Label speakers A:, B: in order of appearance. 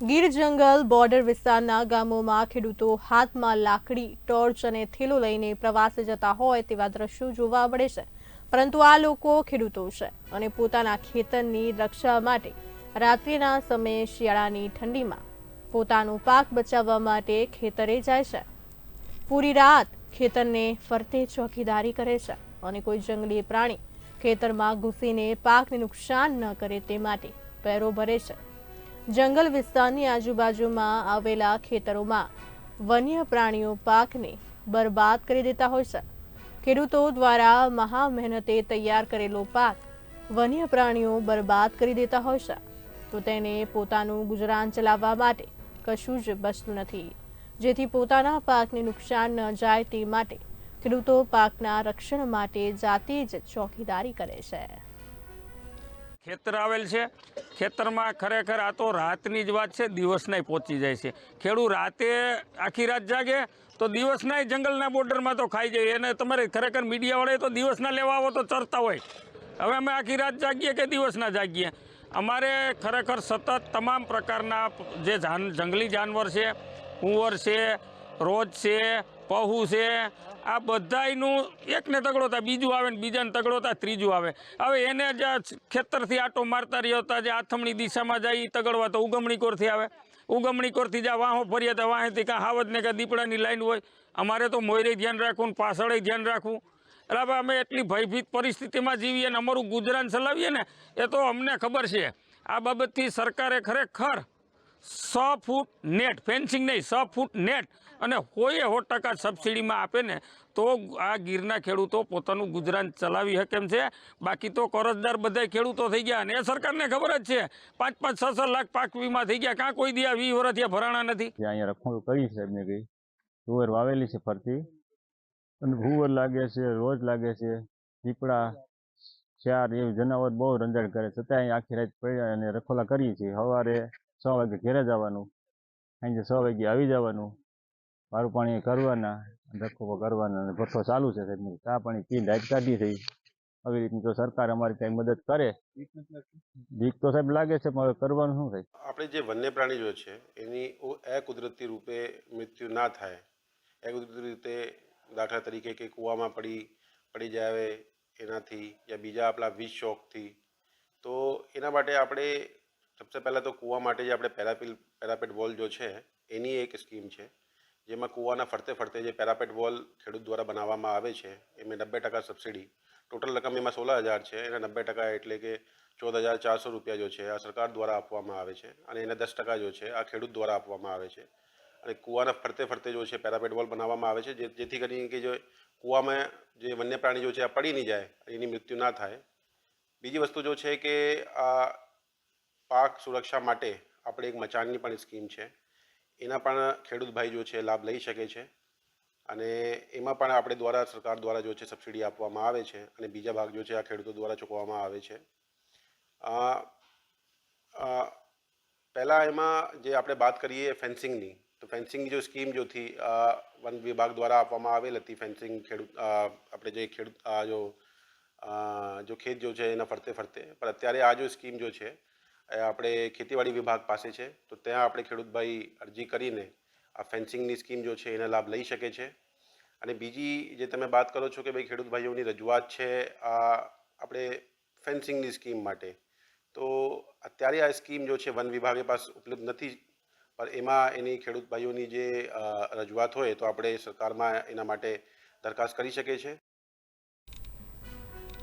A: ગીર જંગલ બોર્ડર વિસ્તારના ગામોમાં ખેડૂતો હાથમાં લાકડી, ટોર્ચ અને થેલો લઈને પ્રવાસે જતા હોય તેવા દ્રશ્યો જોવા મળે છે. પરંતુ આ લોકો ખેડૂતો છે અને પોતાના ખેતરની રક્ષા માટે રાત્રિના સમયે શિયાળાની ઠંડીમાં પોતાનો પાક બચાવવા માટે ખેતરે જાય છે. પૂરી રાત ખેતરને ફરતે ચોકીદારી કરે છે અને કોઈ જંગલી પ્રાણી ખેતરમાં ઘૂસીને પાકને નુકસાન ન કરે તે માટે પેરો ભરે છે. જંગલ વિસ્તારની આજુબાજુમાં આવેલા ખેતરોમાં વન્ય પ્રાણીઓ પાકને બરબાદ કરી દેતા હોય છે. ખેડૂતો દ્વારા મહા મહેનતે તૈયાર કરેલો પાક વન્ય પ્રાણીઓ બરબાદ કરી દેતા હોય છે. તો તેને પોતાનું ગુજરાન ચલાવવા માટે કશું જ બચતું નથી. જેથી પોતાના પાકને નુકસાન ન જાય તે માટે ખેડૂતો પાકના રક્ષણ માટે જાતે જ ચોકીદારી કરે છે.
B: ખેતર આવેલ છે. ખેતરમાં ખરેખર આ તો રાતની જ વાત છે, દિવસનાય પહોંચી જાય છે. ખેડૂત રાતે આખી રાત જાગે તો દિવસનાય જંગલના બોર્ડરમાં તો ખાઈ જાય. એને તમારે ખરેખર મીડિયાવાળાએ તો દિવસના લેવા આવો તો ચરતા હોય. હવે અમે આખી રાત જાગીએ કે દિવસના જાગીએ? અમારે ખરેખર સતત તમામ પ્રકારના જે જાન, જંગલી જાનવર છે, કુંવર છે, રોજ છે પહુ છે. આ બધાયનું એકને તગડોતા બીજું આવે ને બીજાને તગડોતા ત્રીજું આવે. હવે એને જે ખેતરથી આટો મારતા રહ્યો હતા, જે આથમણી દિશામાં જાય એ તગડવા તો ઉગમણીકોરથી આવે. ઉગમણીકોરથી જ્યાં વાહો ફરીએ તો વાહેથી કાં હાવજને કાં દીપડાની લાઈન હોય. અમારે તો મોયરે ધ્યાન રાખવું ને પાછળે ધ્યાન રાખવું. એટલે હવે અમે એટલી ભયભીત પરિસ્થિતિમાં જીવીએ ને અમારું ગુજરાન ચલાવીએ ને, એ તો અમને ખબર છે. આ બાબતથી સરકારે ખરેખર સો ફૂટ નેટ, ફેન્સિંગ નહીં, સો ફૂટ નેટ. અને કોઈએ સો ટકા સબસિડીમાં આપે ને, તો આ ગીરના ખેડૂતો પોતાનું ગુજરાન ચલાવી શકે એમ છે. બાકી તો કરજદાર બધા ખેડૂતો થઈ ગયા અને એ સરકારને ખબર જ છે. પાંચ પાંચ, છ છ લાખ પાક વીમા થઈ ગયા. કાં કોઈ દિયા વી વર્ષથી ભરાણા નથી?
C: અહીંયા રખોડું કરી છે એમને કઈ. તુવેર વાવેલી છે ફરતી. અને ભૂવર લાગે છે, રોજ લાગે છે. દીપડા ચાર, એવું જનાવર બહુ રંજાડ કરે છતાં આખી રાત પડ્યા અને રખોલા કરીએ છીએ. સવારે છ વાગે ઘેરે જવાનું, સાંજે છ વાગે આવી જવાનું વારું પાણી કરવાના ધક્કો કરવાના, અને ભઠ્ઠો ચાલુ છે સાહેબ ચા પાણી પી લાઈટ કાઢી થઈ આવી રીતની જો સરકાર અમારી કઈ મદદ કરે, બીક તો સાહેબ લાગે છે, પણ કરવાનું શું થાય?
D: આપણે જે વન્ય પ્રાણીઓ છે, એની એ અકુદરતી રૂપે મૃત્યુ ના થાય. અકુદરતી રીતે દાખલા તરીકે કે કૂવામાં પડી પડી જાય, એનાથી યા બીજા આપણા વીજ શોખથી તો એના માટે આપણે સબસે પહેલાં તો કૂવા માટે જે આપણે પેરાપિલ, પેરાપેટ વોલ જો છે, એની એક સ્કીમ છે, જેમાં કૂવાના ફરતે ફરતે જે પેરાપેટ વોલ ખેડૂત દ્વારા બનાવવામાં આવે છે, એમાં નબ્બે ટકા સબસિડી. ટોટલ રકમ એમાં સોળ હજાર છે, એના નબ્બે ટકા એટલે કે ચૌદ હજાર ચારસો રૂપિયા જો છે, આ સરકાર દ્વારા આપવામાં આવે છે, અને એના દસ ટકા જો છે, આ ખેડૂત દ્વારા આપવામાં આવે છે. અને કૂવાના ફરતે ફરતે જો છે, પેરાપેટ વોલ બનાવવામાં આવે છે, જે, જેથી કરીને કે જો કૂવામાં જે વન્ય પ્રાણી જો છે, આ પડી નહીં જાય, એની મૃત્યુ ના થાય. બીજી વસ્તુ જો છે કે આ પાક સુરક્ષા માટે આપણે એક મચાનની પણ સ્કીમ છે. એના પણ ખેડૂત ભાઈ જો છે, લાભ લઈ શકે છે. અને એમાં પણ આપણે દ્વારા સરકાર દ્વારા જો છે, સબસિડી આપવામાં આવે છે અને બીજા ભાગ જો છે, આ ખેડૂતો દ્વારા ચૂકવવામાં આવે છે. પહેલાં એમાં જે આપણે વાત કરીએ ફેન્સિંગની, તો ફેન્સિંગની જો સ્કીમ જો હતી વન વિભાગ દ્વારા આપવામાં આવેલ હતી ફેન્સિંગ ખેડૂત આપણે જે ખેડૂત જો જો ખેત જો છે, એના ફરતે ફરતે, પણ અત્યારે આ જો સ્કીમ જો છે આપણે ખેતીવાડી વિભાગ પાસે છે. તો ત્યાં આપણે ખેડૂતભાઈ અરજી કરીને આ ફેન્સિંગની સ્કીમ જો છે, એના લાભ લઈ શકે છે. અને બીજી જે તમે વાત કરો છો કે ભાઈ ખેડૂતભાઈઓની રજૂઆત છે, આ આપણે ફેન્સિંગની સ્કીમ માટે. તો અત્યારે આ સ્કીમ જો છે, વન વિભાગે પાસે ઉપલબ્ધ નથી. પણ એમાં એની ખેડૂતભાઈઓની જે રજૂઆત હોય તો આપણે સરકારમાં એના માટે દરખાસ્ત કરી શકીએ છીએ.